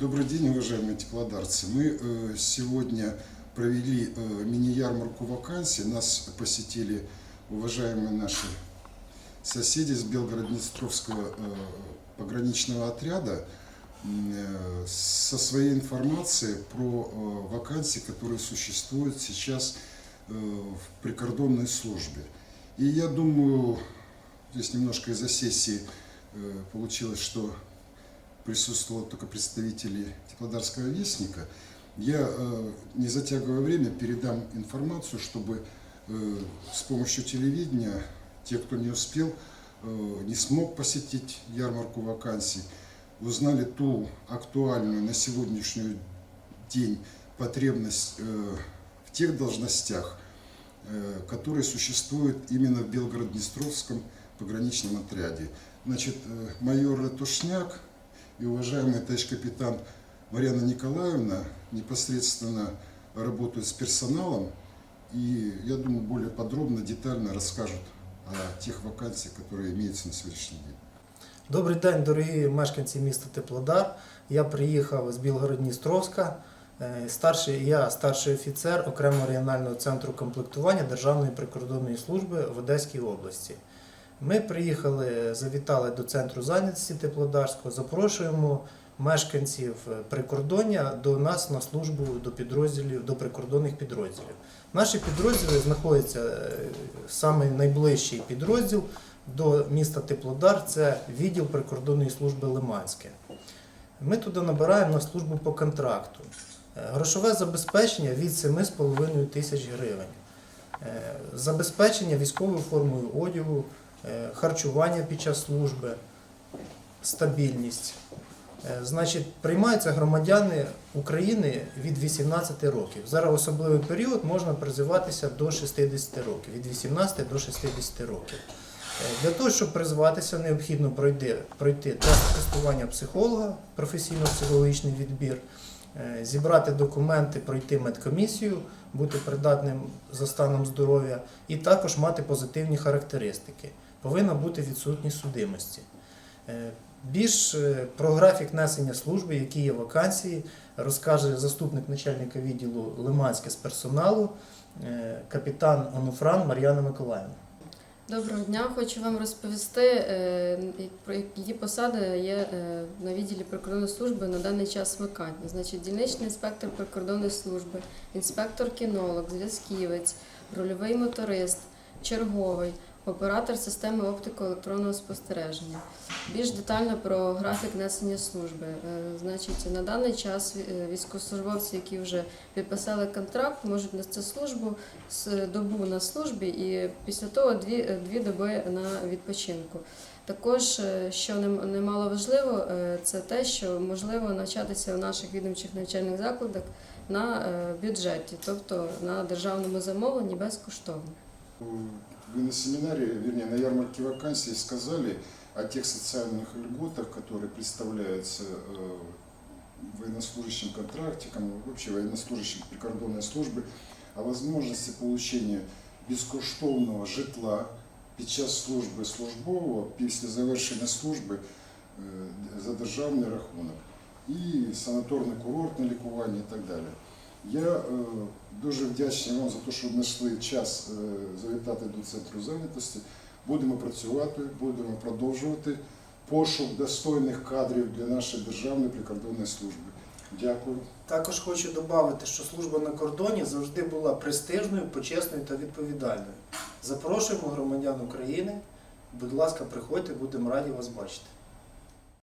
Добрый день, уважаемые теплодарцы. Мы э, сегодня провели э, мини-ярмарку вакансий. Нас посетили уважаемые наши соседи с Белгород-Днестровского э, пограничного отряда со своей информацией про вакансии, которые существуют сейчас в прикордонной службе. И я думаю, здесь немножко из-за сессии получилось, что присутствовало только представители Теплодарского вестника. Я, э, не затягивая время, передам информацию, чтобы э, с помощью телевидения те, кто не успел, э, не смог посетить ярмарку вакансий, узнали ту актуальную на сегодняшний день потребность в тех должностях, которые существуют именно в Белгород-Днестровском пограничном отряде. Значит, майор Ратушняк и уважаемый товарищ капитан Марьяна Николаевна непосредственно работают с персоналом и, я думаю, более подробно, детально расскажут о тех вакансиях, которые имеются на сегодняшний день. Добрий день, дорогі мешканці міста Теплодар. Я приїхав з Білгород-Дністровська. Е, Старший, я старший офіцер окремого регіонального центру комплектування Державної прикордонної служби в Одеській області. Ми приїхали, завітали до центру зайнятості Теплодарського, запрошуємо мешканців прикордоння до нас на службу до підрозділів, до прикордонних підрозділів. Наші підрозділи знаходяться е, саме найближчий підрозділ до міста Теплодар це відділ прикордонної служби Лиманське. Ми туди набираємо на службу по контракту. Е, Грошове забезпечення від 7,5 тисяч гривень. Е, Забезпечення військовою формою одягу, харчування під час служби, стабільність. Е, Значить, приймаються громадяни України від 18 років. Зараз особливий період можна призиватися до 60 років, від 18 до 60 років. Е, Для того, щоб призватися, необхідно пройти, пройти тест тестування психолога, професійно-психологічний відбір, е, зібрати документи, пройти медкомісію, бути придатним за станом здоров'я і також мати позитивні характеристики. Повинна бути відсутність судимості. Е, Більш е, про графік несення служби, які є вакансії, розкаже заступник начальника відділу Лиманське з персоналу, е, капітан Онуфран Мар'яна Миколаївна. Доброго дня. Хочу вам розповісти, е, про які посади є е, на відділі прикордонної служби на даний час вакантні. Значить, дільничний інспектор прикордонної служби, інспектор-кінолог, зв'язківець, рольовий моторист, черговий, оператор системи оптико-електронного спостереження. Більш детально про графік несення служби. Е, Значить, на даний час е, військовослужбовці, які вже підписали контракт, можуть нести службу з добу на службі і після того дві, дві доби на відпочинку. Також, е, що нем- немало важливо, е, це те, що можливо навчатися в наших відомчих навчальних закладах на е, бюджеті, тобто на державному замовленні безкоштовно. Вы на семинаре, вернее, на ярмарке вакансий сказали о тех социальных льготах, которые представляются э, военнослужащим контрактикам, и вообще военнослужащим прикордонной службы, о возможности получения безкоштовного житла під час служби службового, після завершення служби е, за державний рахунок і санаторно-курортне лікування і так далі. Я е, дуже вдячний вам за те, що знайшли час е, завітати до центру зайнятості. Будемо працювати, будемо продовжувати пошук достойних кадрів для нашої державної прикордонної служби. Дякую. Також хочу додати, що служба на кордоні завжди була престижною, почесною та відповідальною. Запрошуємо громадян України. Будь ласка, приходьте, будемо раді вас бачити.